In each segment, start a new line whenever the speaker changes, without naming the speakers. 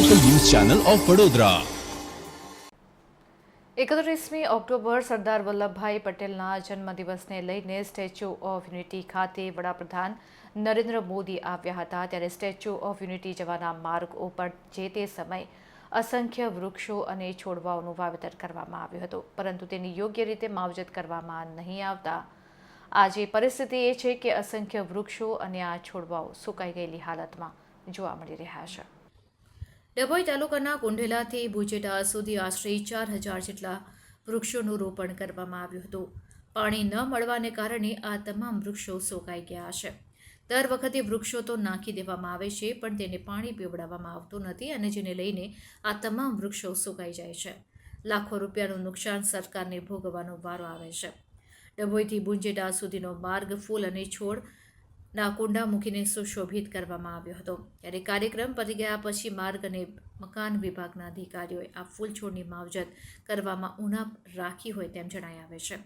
Channel of Vadodara
એકત્રીસમી October Sardar Vallabhbhai પટેલના જન્મદિવસને લઈને સ્ટેચ્યુ ઓફ યુનિટી ખાતે વડાપ્રધાન નરેન્દ્ર મોદી આવ્યા હતા. ત્યારે સ્ટેચ્યુ ઓફ યુનિટી જવાના માર્ગ ઉપર જે તે સમયે અસંખ્ય વૃક્ષો અને છોડવાઓનું વાવેતર કરવામાં આવ્યું હતું. પરંતુ તેની યોગ્ય રીતે માવજત કરવામાં નહીં આવતા આજે પરિસ્થિતિ એ છે કે અસંખ્ય વૃક્ષો અને આ છોડવાઓ સુકાઈ ગયેલી હાલતમાં જોવા મળી રહ્યા છે. ડભોઈ તાલુકાના કુંઢેલાથી ભુજેટા સુધી આશરે ચાર હજાર જેટલા વૃક્ષોનું રોપણ કરવામાં આવ્યું હતું. પાણી ન મળવાને કારણે આ તમામ વૃક્ષો સુકાઈ ગયા છે. દર વખતે વૃક્ષો તો નાખી દેવામાં આવે છે, પણ તેને પાણી પીવડાવવામાં આવતું નથી અને જેને લઈને આ તમામ વૃક્ષો સુકાઈ જાય છે. લાખો રૂપિયાનું નુકસાન સરકારને ભોગવવાનો વારો આવે છે. ડભોઈથી બુંજેડા સુધીનો માર્ગ, ફૂલ અને છોડ ના કુંડા મૂકીને સુશોભિત કરવામાં આવ્યો હતો. ત્યારે કાર્યક્રમ પતી ગયા પછી માર્ગ અને મકાન વિભાગના અધિકારીઓએ આ ફૂલ છોડની માવજત કરવામાં ઉનાપ રાખી હોય તેમ જણાઈ આવે છે.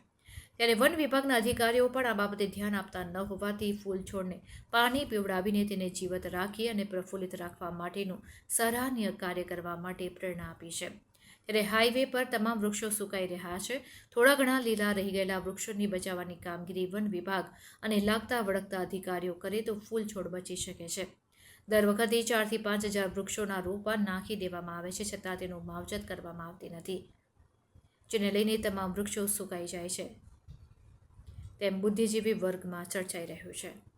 ત્યારે વન વિભાગના અધિકારીઓ પણ આ બાબતે ધ્યાન આપતા ન હોવાથી ફૂલ છોડને પાણી પીવડાવીને તેને જીવત રાખી અને પ્રફુલ્લિત રાખવા માટેનું સરાહનીય કાર્ય કરવા માટે પ્રેરણા આપી છે. ત્યારે હાઈવે પર તમામ વૃક્ષો સુકાઈ રહ્યા છે. થોડા ઘણા લીલા રહી ગયેલા વૃક્ષોની બચાવવાની કામગીરી વન વિભાગ અને લાગતા વળગતા અધિકારીઓ કરે તો ફૂલ છોડ બચી શકે છે. દર વખતે ચારથી પાંચ હજાર વૃક્ષોના રોપા નાખી દેવામાં આવે છે છતાં તેનું માવજત કરવામાં આવતી નથી. જેને લઈને તમામ વૃક્ષો સુકાઈ જાય છે. તેમ બુદ્ધિજીવી વર્ગમાં ચર્ચાઈ રહ્યું છે.